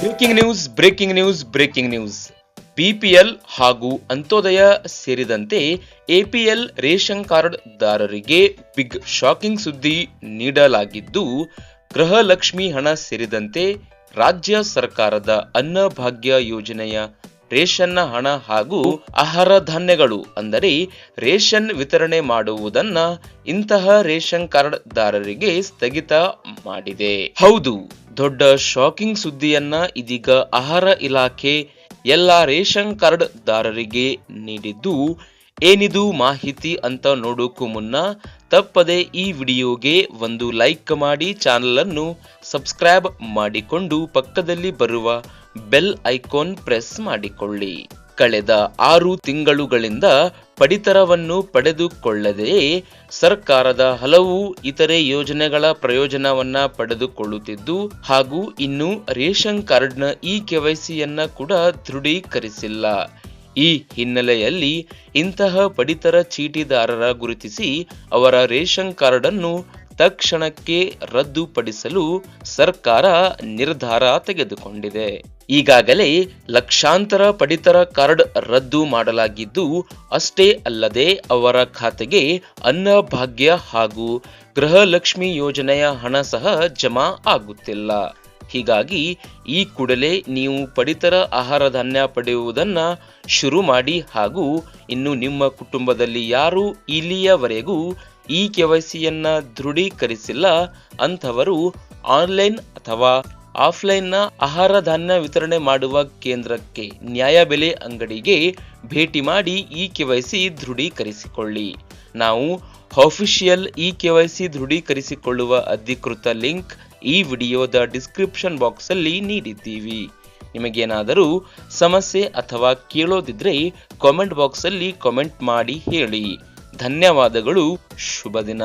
Breaking news breaking news breaking news BPL ಹಾಗೂ ಅಂತ್ಯೋದಯ ಸೇರಿದಂತೆ APL ration ಕಾರ್ಡ್ದಾರರಿಗೆ ಬಿಗ್ ಶಾಕಿಂಗ್ ಸುದ್ದಿ ನೀಡಲಾಗಿದ್ದು, ಗೃಹಲಕ್ಷ್ಮಿ ಹಣ ಸೇರಿದಂತೆ ರಾಜ್ಯ ಸರ್ಕಾರದ ಅನ್ನಭಾಗ್ಯ ಯೋಜನೆಯ ರೇಷನ್ನ ಹಣ ಹಾಗೂ ಆಹಾರ ಧಾನ್ಯಗಳು, ಅಂದರೆ ರೇಷನ್ ವಿತರಣೆ ಮಾಡುವುದನ್ನ ಇಂತಹ ರೇಷನ್ ಕಾರ್ಡ್ದಾರರಿಗೆ ಸ್ಥಗಿತ ಮಾಡಿದೆ. ಹೌದು. ದೊಡ್ಡ ಶಾಕಿಂಗ್ ಸುದ್ದಿಯನ್ನ ಇದೀಗ ಆಹಾರ ಇಲಾಖೆ ಎಲ್ಲ ರೇಷನ್ ಕಾರ್ಡ್ ದಾರರಿಗೆ ನೀಡಿದ್ದು, ಏನಿದು ಮಾಹಿತಿ ಅಂತ ನೋಡೋಕ್ಕೂ ಮುನ್ನ ತಪ್ಪದೆ ಈ ವಿಡಿಯೋಗೆ ಒಂದು ಲೈಕ್ ಮಾಡಿ ಚಾನಲ್ ಅನ್ನು ಸಬ್ಸ್ಕ್ರೈಬ್ ಮಾಡಿಕೊಂಡು ಪಕ್ಕದಲ್ಲಿ ಬರುವ ಬೆಲ್ ಐಕಾನ್ ಪ್ರೆಸ್ ಮಾಡಿಕೊಳ್ಳಿ. ಕಳೆದ ಆರು ತಿಂಗಳುಗಳಿಂದ ಪಡಿತರವನ್ನು ಪಡೆದುಕೊಳ್ಳದೆಯೇ ಸರ್ಕಾರದ ಹಲವು ಇತರೆ ಯೋಜನೆಗಳ ಪ್ರಯೋಜನವನ್ನ ಪಡೆದುಕೊಳ್ಳುತ್ತಿದ್ದು ಹಾಗೂ ಇನ್ನು ರೇಷನ್ ಕಾರ್ಡ್ನ ಇ ಕೆವೈಸಿಯನ್ನ ಕೂಡ ದೃಢೀಕರಿಸಿಲ್ಲ. ಈ ಹಿನ್ನೆಲೆಯಲ್ಲಿ ಇಂತಹ ಪಡಿತರ ಚೀಟಿದಾರರ ಗುರುತಿಸಿ ಅವರ ರೇಷನ್ ಕಾರ್ಡ್ ಅನ್ನು ತಕ್ಷಣಕ್ಕೆ ರದ್ದುಪಡಿಸಲು ಸರ್ಕಾರ ನಿರ್ಧಾರ ತೆಗೆದುಕೊಂಡಿದೆ. ಈಗಾಗಲೇ ಲಕ್ಷಾಂತರ ಪಡಿತರ ಕಾರ್ಡ್ ರದ್ದು ಮಾಡಲಾಗಿದ್ದು, ಅಷ್ಟೇ ಅಲ್ಲದೆ ಅವರ ಖಾತೆಗೆ ಅನ್ನಭಾಗ್ಯ ಹಾಗೂ ಗೃಹಲಕ್ಷ್ಮಿ ಯೋಜನೆಯ ಹಣ ಸಹ ಜಮಾ ಆಗುತ್ತಿಲ್ಲ. ಹೀಗಾಗಿ ಈ ಕೂಡಲೇ ನೀವು ಪಡಿತರ ಆಹಾರ ಧಾನ್ಯ ಪಡೆಯುವುದನ್ನು ಶುರು ಮಾಡಿ ಹಾಗೂ ಇನ್ನು ನಿಮ್ಮ ಕುಟುಂಬದಲ್ಲಿ ಯಾರು ಇಲ್ಲಿಯವರೆಗೂ ಈ ಕೆವೈಸಿಯನ್ನ ದೃಢೀಕರಿಸಿಲ್ಲ ಅಂಥವರು ಆನ್ಲೈನ್ ಅಥವಾ ಆಫ್ಲೈನ್ನ ಆಹಾರ ಧಾನ್ಯ ವಿತರಣೆ ಮಾಡುವ ಕೇಂದ್ರಕ್ಕೆ ನ್ಯಾಯಬೆಲೆ ಅಂಗಡಿಗೆ ಭೇಟಿ ಮಾಡಿ ಈ ಕೆವೈಸಿ ದೃಢೀಕರಿಸಿಕೊಳ್ಳಿ. ನಾವು ಅಫಿಷಿಯಲ್ ಇ ಕೆವೈಸಿ ದೃಢೀಕರಿಸಿಕೊಳ್ಳುವ ಅಧಿಕೃತ ಲಿಂಕ್ ಈ ವಿಡಿಯೋದ ಡಿಸ್ಕ್ರಿಪ್ಷನ್ ಬಾಕ್ಸ್ ಅಲ್ಲಿ ನೀಡಿದ್ದೀವಿ. ನಿಮಗೇನಾದರೂ ಸಮಸ್ಯೆ ಅಥವಾ ಕೇಳೋದಿದ್ರೆ ಕಾಮೆಂಟ್ ಬಾಕ್ಸ್ ಅಲ್ಲಿ ಕಾಮೆಂಟ್ ಮಾಡಿ ಹೇಳಿ. ಧನ್ಯವಾದಗಳು. ಶುಭ ದಿನ